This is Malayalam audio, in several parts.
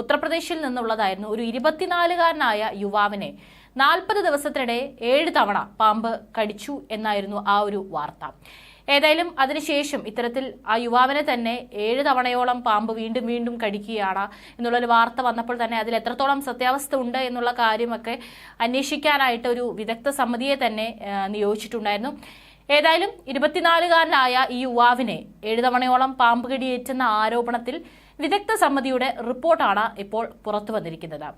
ഉത്തർപ്രദേശിൽ നിന്നുള്ളതായിരുന്നു ഒരു ഇരുപത്തിനാലുകാരനായ യുവാവിനെ. നാൽപ്പത് ദിവസത്തിനിടെ ഏഴ് തവണ പാമ്പ് കടിച്ചു എന്നായിരുന്നു ആ ഒരു വാർത്ത. ഏതായാലും അതിനുശേഷം ഇത്തരത്തിൽ ആ യുവാവിനെ തന്നെ ഏഴ് തവണയോളം പാമ്പ് വീണ്ടും വീണ്ടും കടിക്കുകയാണ് എന്നുള്ളൊരു വാർത്ത വന്നപ്പോൾ തന്നെ അതിൽ എത്രത്തോളം സത്യാവസ്ഥ ഉണ്ട് എന്നുള്ള കാര്യമൊക്കെ അന്വേഷിക്കാനായിട്ട് ഒരു വിദഗ്ധ സമിതിയെ തന്നെ നിയോഗിച്ചിട്ടുണ്ടായിരുന്നു. ഏതായാലും ഇരുപത്തിനാലുകാരനായ ഈ യുവാവിനെ ഏഴ് തവണയോളം പാമ്പ് കടിയേറ്റുന്ന ആരോപണത്തിൽ വിദഗ്ധ സമിതിയുടെ റിപ്പോർട്ടാണ് ഇപ്പോൾ പുറത്തു വന്നിരിക്കുന്നത്.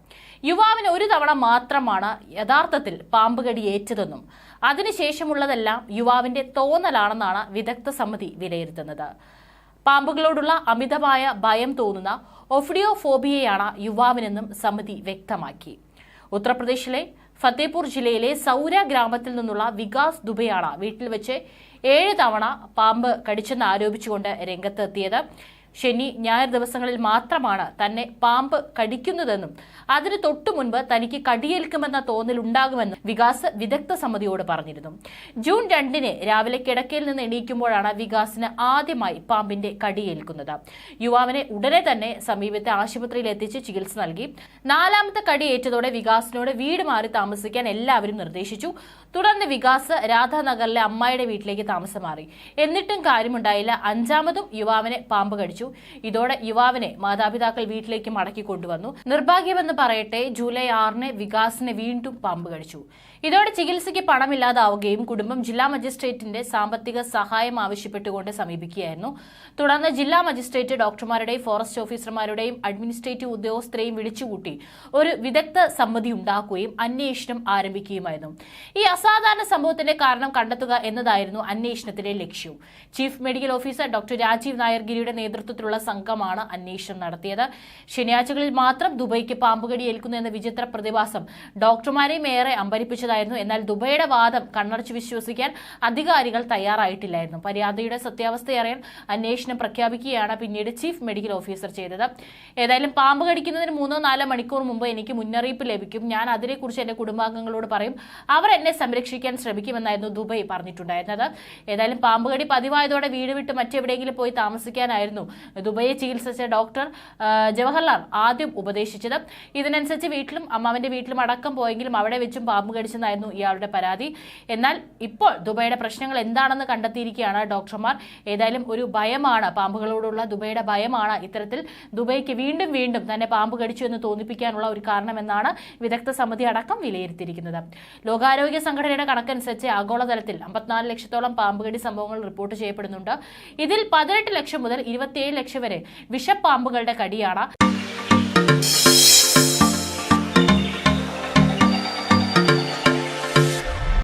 യുവാവിന് ഒരു തവണ മാത്രമാണ് യഥാർത്ഥത്തിൽ പാമ്പ് കടിയേറ്റതെന്നും അതിനുശേഷമുള്ളതെല്ലാം യുവാവിന്റെ തോന്നലാണെന്നാണ് വിദഗ്ധ സമിതി വിലയിരുത്തുന്നത്. പാമ്പുകളോടുള്ള അമിതമായ ഭയം തോന്നുന്ന ഒഫിഡിയോഫോബിയയാണ് യുവാവിനെന്നും സമിതി വ്യക്തമാക്കി. ഉത്തർപ്രദേശിലെ ഫത്തേപൂർ ജില്ലയിലെ സൗര ഗ്രാമത്തിൽ നിന്നുള്ള വികാസ് ദുബെയാണ് വീട്ടിൽ വെച്ച് ഏഴ് തവണ പാമ്പ് കടിച്ചെന്ന് ആരോപിച്ചുകൊണ്ട് രംഗത്തെത്തിയത്. ശനി ഞായർ ദിവസങ്ങളിൽ മാത്രമാണ് തന്നെ പാമ്പ് കടിക്കുന്നതെന്നും അതിന് തൊട്ടു മുൻപ് തനിക്ക് കടിയേൽക്കുമെന്ന തോന്നൽ ഉണ്ടാകുമെന്നും വികാസ് വിദഗ്ധ സമിതിയോട് പറഞ്ഞിരുന്നു. ജൂൺ രണ്ടിന് രാവിലെ കിടക്കയിൽ നിന്ന് എണീക്കുമ്പോഴാണ് വികാസിന് ആദ്യമായി പാമ്പിന്റെ കടിയേൽക്കുന്നത്. യുവാവിനെ ഉടനെ തന്നെ സമീപത്തെ ആശുപത്രിയിൽ എത്തിച്ച് ചികിത്സ നൽകി. നാലാമത്തെ കടിയേറ്റതോടെ വികാസിനോട് വീട് മാറി താമസിക്കാൻ എല്ലാവരും നിർദ്ദേശിച്ചു. തുടർന്ന് വികാസ് രാധാനഗറിലെ അമ്മായിയുടെ വീട്ടിലേക്ക് താമസം മാറി എന്നിട്ടും കാര്യമുണ്ടായില്ല. അഞ്ചാമതും യുവാവിനെ പാമ്പ് കടിച്ചു. ഇതോടെ യുവാവിനെ മാതാപിതാക്കൾ വീട്ടിലേക്ക് മടക്കി കൊണ്ടുവന്നു. നിർഭാഗ്യമെന്ന് പറയട്ടെ ജൂലൈ ആറിന് വികാസിനെ വീണ്ടും പാമ്പ് കടിച്ചു. ഇതോടെ ചികിത്സയ്ക്ക് പണമില്ലാതാവുകയും കുടുംബം ജില്ലാ മജിസ്ട്രേറ്റിന്റെ സാമ്പത്തിക സഹായം ആവശ്യപ്പെട്ടുകൊണ്ട് സമീപിക്കുകയായിരുന്നു. തുടർന്ന് ജില്ലാ മജിസ്ട്രേറ്റ് ഡോക്ടർമാരുടെയും ഫോറസ്റ്റ് ഓഫീസർമാരുടെയും അഡ്മിനിസ്ട്രേറ്റീവ് ഉദ്യോഗസ്ഥരെയും വിളിച്ചുകൂട്ടി ഒരു വിദഗ്ധ സമിതി ഉണ്ടാക്കുകയും അന്വേഷണം ആരംഭിക്കുകയുമായിരുന്നു. ഈ അസാധാരണ സംഭവത്തിന്റെ കാരണം കണ്ടെത്തുക എന്നതായിരുന്നു അന്വേഷണത്തിന്റെ ലക്ഷ്യം. Chief medical officer doctor Rajeev നായർഗിരിയുടെ നേതൃത്വത്തിലുള്ള സംഘമാണ് അന്വേഷണം നടത്തിയത്. ശനിയാഴ്ചകളിൽ മാത്രം ദുബൈക്ക് പാമ്പുകടി ഏൽക്കുന്നു എന്ന വിചിത്ര പ്രതിഭാസം ഡോക്ടർമാരെയും ഏറെ അമ്പരിപ്പിച്ചതായിരുന്നു. എന്നാൽ ദുബൈയുടെ വാദം കണ്ണടച്ച് വിശ്വസിക്കാൻ അധികാരികൾ തയ്യാറായിട്ടില്ലായിരുന്നു. പരാതിയുടെ സത്യാവസ്ഥ അറിയാൻ അന്വേഷണം പ്രഖ്യാപിക്കുകയാണ് പിന്നീട് ചീഫ് മെഡിക്കൽ ഓഫീസർ ചെയ്തത്. ഏതായാലും പാമ്പ് കടിക്കുന്നതിന് മൂന്നോ നാലോ മണിക്കൂർ മുമ്പ് എനിക്ക് മുന്നറിയിപ്പ് ലഭിക്കും. ഞാൻ അതിനെക്കുറിച്ച് എന്റെ കുടുംബാംഗങ്ങളോട് പറയും. അവർ എന്നെ സംരക്ഷിക്കാൻ ശ്രമിക്കുമെന്നായിരുന്നു ദുബൈ പറഞ്ഞിട്ടുണ്ടായിരുന്നത്. ഏതായാലും പാമ്പുകടി പതിവായതോടെ വീട് വിട്ട് മറ്റെവിടെയെങ്കിലും പോയി താമസിക്കാനായിരുന്നു ദുബൈയെ ചികിത്സിച്ച ഡോക്ടർ ജവഹർലാൽ ആദ്യം ഉപദേശിച്ചത്. ഇതിനനുസരിച്ച് വീട്ടിലും അമ്മാവന്റെ വീട്ടിലും അടക്കം പോയെങ്കിലും അവിടെ വെച്ചും പാമ്പ് കടിച്ചെന്നായിരുന്നു ഇയാളുടെ പരാതി. എന്നാൽ ഇപ്പോൾ ദുബൈയുടെ പ്രശ്നങ്ങൾ എന്താണെന്ന് കണ്ടെത്തിയിരിക്കുകയാണ് ഡോക്ടർമാർ. ഏതായാലും ഒരു ഭയമാണ് പാമ്പുകളോടുള്ള ദുബൈയുടെ ഭയമാണ് ഇത്തരത്തിൽ ദുബൈക്ക് വീണ്ടും വീണ്ടും തന്നെ പാമ്പ് കടിച്ചു എന്ന് തോന്നിപ്പിക്കാനുള്ള ഒരു കാരണമെന്നാണ് വിദഗ്ധ സമിതി അടക്കം വിലയിരുത്തിയിരിക്കുന്നത്. ലോകാരോഗ്യ സംഘടനയുടെ കണക്കനുസരിച്ച് ആഗോളതലത്തിൽ അമ്പത്തിനാല് ലക്ഷത്തോളം പാമ്പുകടി സംഭവങ്ങൾ റിപ്പോർട്ട് ചെയ്യപ്പെടുന്നുണ്ട്. ഇതിൽ പതിനെട്ട് ലക്ഷം മുതൽ ഇരുപത്തിയേഴ് ലക്ഷം വരെ വിഷപ്പാമ്പുകളുടെ കടിയാണ്.